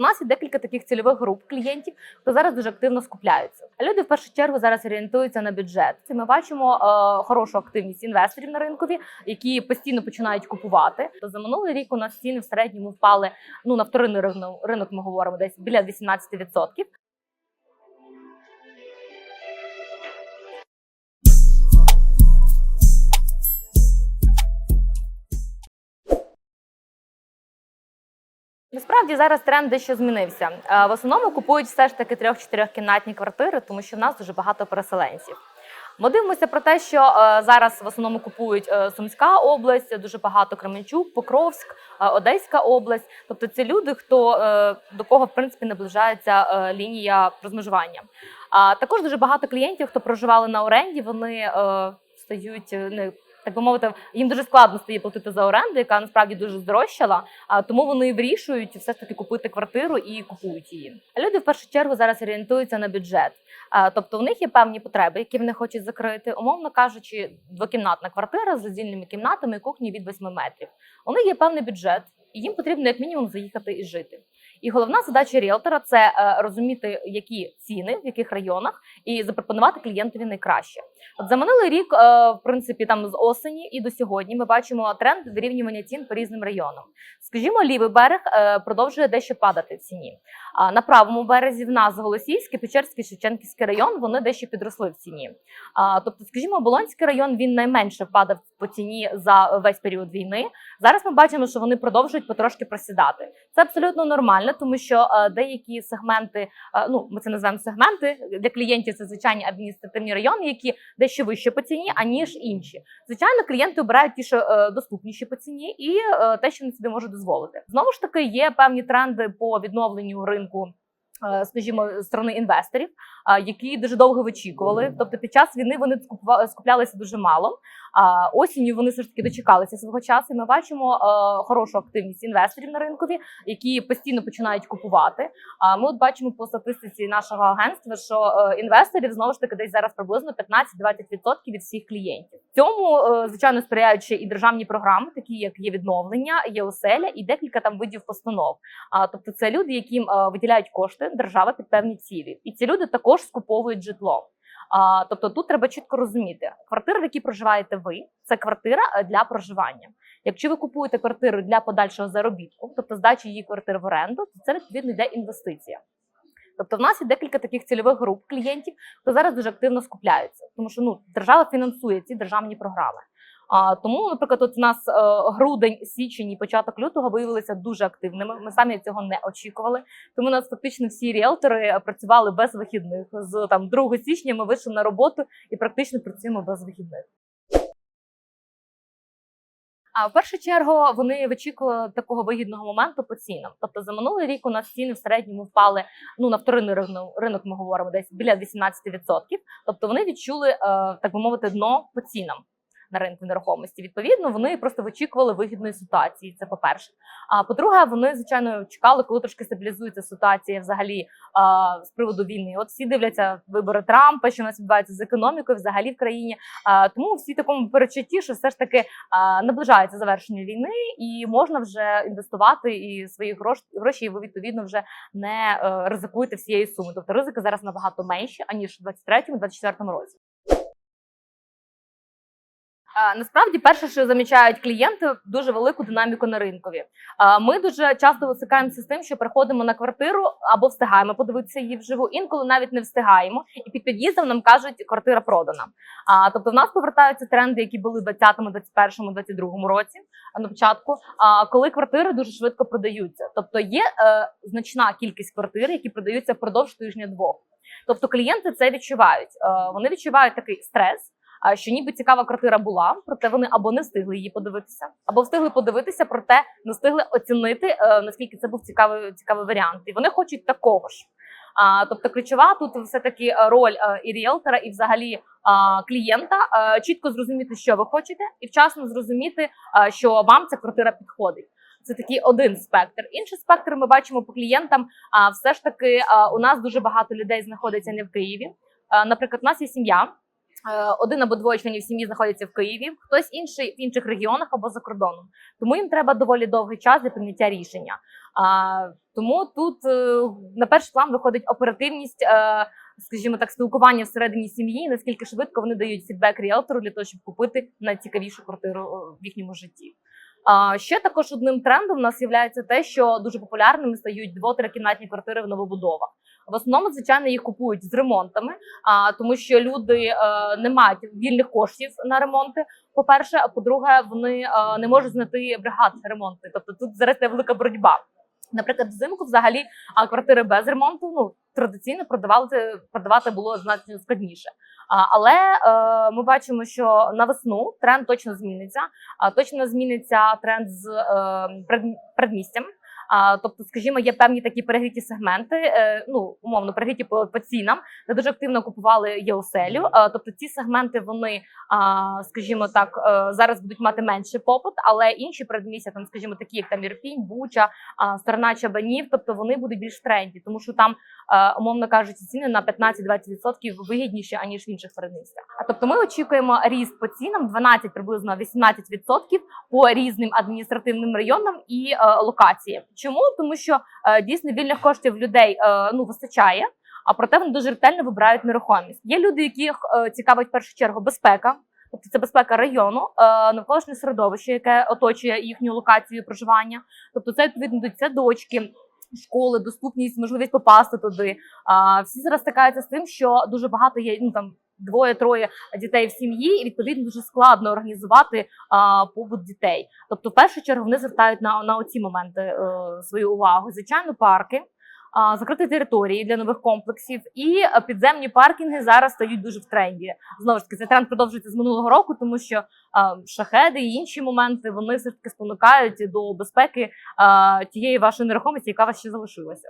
У нас є декілька таких цільових груп клієнтів, хто зараз дуже активно скупляються. А люди в першу чергу зараз орієнтуються на бюджет. Це ми бачимо е, хорошу активність інвесторів на ринкові, які постійно починають купувати. То за минулий рік у нас ціни в середньому впали. Ну на вторинний ринок, ми говоримо десь біля 18%. Насправді зараз тренд дещо змінився. Е, В основному купують все ж таки трьох-чотирьохкімнатні квартири, тому що в нас дуже багато переселенців. Ми дивимося про те, що е, зараз в основному купують е, Сумська область, дуже багато Кременчук, Покровськ, Одеська область. Тобто це люди, хто до кого в принципі наближається лінія розмежування. А також дуже багато клієнтів, хто проживали на оренді, вони стають не. Так би мовити, їм дуже складно стає платити за оренду, яка насправді дуже здорожчала. А тому вони вирішують все ж таки купити квартиру і купують її. А люди в першу чергу зараз орієнтуються на бюджет. А, тобто в них є певні потреби, які вони хочуть закрити. Умовно кажучи, двокімнатна квартира з роздільними кімнатами і кухні від 8 метрів. У них є певний бюджет, і їм потрібно як мінімум заїхати і жити. І головна задача ріелтора це е, розуміти, які ціни в яких районах, і запропонувати клієнтові найкраще. От за минулий рік, е, в принципі, там з осені і до сьогодні ми бачимо тренд вирівнювання цін по різним районам. Скажімо, лівий берег е, продовжує дещо падати в ціні. На правому березі в нас Голосіївський, Печерський, Шевченківський район вони дещо підросли в ціні. Тобто, скажімо, Оболонський район він найменше впадав по ціні за весь період війни. Зараз ми бачимо, що вони продовжують потрошки просідати. Це абсолютно нормально, тому що е, деякі сегменти, е, ну ми це називаємо сегменти для клієнтів. Це звичайні адміністративні райони, які дещо вище по ціні, аніж інші. Звичайно, клієнти обирають ті, що е, доступніші по ціні, і те, що вони собі можуть дозволити. Знову ж таки, є певні тренди по відновленню ринку. Е, Скажімо, сторони інвесторів, які дуже довго вичікували. Тобто, під час війни вони скуплялися дуже мало. Осінню вони все ж таки дочекалися свого часу. Ми бачимо е, хорошу активність інвесторів на ринкові, які постійно починають купувати. А ми от бачимо по статистиці нашого агентства, що е, інвесторів знову ж таки десь зараз приблизно 15-20% від всіх клієнтів. Цьому е, звичайно сприяють ще і державні програми, такі як є відновлення, є оселя, і декілька там видів постанов. А тобто, це люди, яким виділяють кошти держава під певні цілі, і ці люди також скуповують житло. А, тобто тут треба чітко розуміти, квартира, в якій проживаєте ви, це квартира е, для проживання. Якщо ви купуєте квартиру для подальшого заробітку, тобто здачі її квартири в оренду, то це відповідно йде інвестиція. Тобто, в нас є декілька таких цільових груп клієнтів, хто зараз дуже активно скупляються, тому що ну держава фінансує ці державні програми. А тому, наприклад, от у нас е, грудень, січень і початок лютого виявилися дуже активними. Ми самі цього не очікували. Тому у нас фактично всі ріелтори е, працювали без вихідних. З там 2 січня ми вийшли на роботу і практично працюємо без вихідних. А в першу чергу вони вичікували такого вигідного моменту по цінам. Тобто за минулий рік у нас ціни в середньому впали. Ну на вторинний ринок, ми говоримо десь біля 18%. Тобто вони відчули, е, так би мовити, дно по цінам на ринку нерухомості. Відповідно, вони просто вичікували вигідної ситуації. Це по-перше. А по-друге, вони звичайно чекали, коли трошки стабілізується ситуація взагалі а, з приводу війни. От всі дивляться вибори Трампа, що у нас відбувається з економікою, взагалі в країні. А, тому всі такому перечутті, що все ж таки а, наближається завершення війни, і можна вже інвестувати і свої гроші, гроші і ви відповідно вже не е, ризикуєте всієї суми. Тобто ризики зараз набагато менші аніж в 23-24 році. Насправді, перше, що замічають клієнти, дуже велику динаміку на ринкові. Ми дуже часто стикаємося з тим, що приходимо на квартиру або встигаємо подивитися її вживу, інколи навіть не встигаємо, і під під'їздом нам кажуть, квартира продана. А тобто, в нас повертаються тренди, які були в 20-му, 21-му, 22-му році. На початку, коли квартири дуже швидко продаються, тобто є е, значна кількість квартир, які продаються впродовж тижня-двох. Тобто клієнти це відчувають. Е, вони відчувають такий стрес. А що ніби цікава квартира була, проте вони або не встигли її подивитися, або встигли подивитися, проте не встигли оцінити е, наскільки це був цікавий цікавий варіант. І вони хочуть такого ж. А, тобто, ключова тут все таки роль е, і ріелтора, і взагалі а, клієнта е, чітко зрозуміти, що ви хочете, і вчасно зрозуміти, е, що вам ця квартира підходить. Це такий один спектр. Інший спектр ми бачимо по клієнтам. А все ж таки а, у нас дуже багато людей знаходиться не в Києві. А, наприклад, у нас є сім'я. Е, Один або двоє членів сім'ї знаходяться в Києві, хтось інший в інших регіонах або за кордоном. Тому їм треба доволі довгий час для прийняття рішення. А, Тому тут е, на перший план виходить оперативність, е, скажімо так, спілкування всередині сім'ї, наскільки швидко вони дають фідбек ріелтору для того, щоб купити найцікавішу квартиру в їхньому житті. Ще також одним трендом у нас є те, що дуже популярними стають дво-трикімнатні квартири в новобудовах. В основному, звичайно, їх купують з ремонтами, а тому що люди е, не мають вільних коштів на ремонти. По-перше, а по-друге, вони е, не можуть знайти бригад ремонту. Тобто тут зараз є велика боротьба. Наприклад, взимку взагалі а квартири без ремонту ну традиційно продавати продавати було значно складніше. Але е, ми бачимо, що на весну тренд точно зміниться. Точно зміниться тренд з е, предмістям. А, тобто, скажімо, є певні такі перегріті сегменти, е, ну умовно перегріті по, по цінам, де дуже активно купували єоселю. Тобто ці сегменти вони, скажімо так, е, зараз будуть мати менший попит, але інші передмістя, там, скажімо, такі як там Ірпінь, Буча, сторона Чабанів, тобто вони будуть більш в тренді, тому що там, е, умовно кажучи, ціни на 15-20% вигідніші аніж в інших передмістях. А тобто, ми очікуємо ріст по цінам 12 приблизно 18% по різним адміністративним районам і локаціям. Чому тому, що е, дійсно вільних коштів людей е, ну вистачає, а проте вони дуже ретельно вибирають нерухомість. Є люди, яких е, цікавить в першу чергу безпека. Тобто це безпека району, навколишнє середовище, яке оточує їхню локацію проживання. Тобто, це відповідно до садочки, школи, доступність, можливість попасти туди. Всі зараз стикаються з тим, що дуже багато є ну там двоє-троє дітей в сім'ї, і відповідно дуже складно організувати а, побут дітей. Тобто, в першу чергу вони звертають на, на оці моменти е, свою увагу. Звичайно, парки. а, Закриті території для нових комплексів і підземні паркінги зараз стають дуже в тренді. Знову ж таки, цей тренд продовжується з минулого року, тому що а, шахеди і інші моменти вони все ж таки спонукають до безпеки а, тієї вашої нерухомості, яка вас ще залишилася.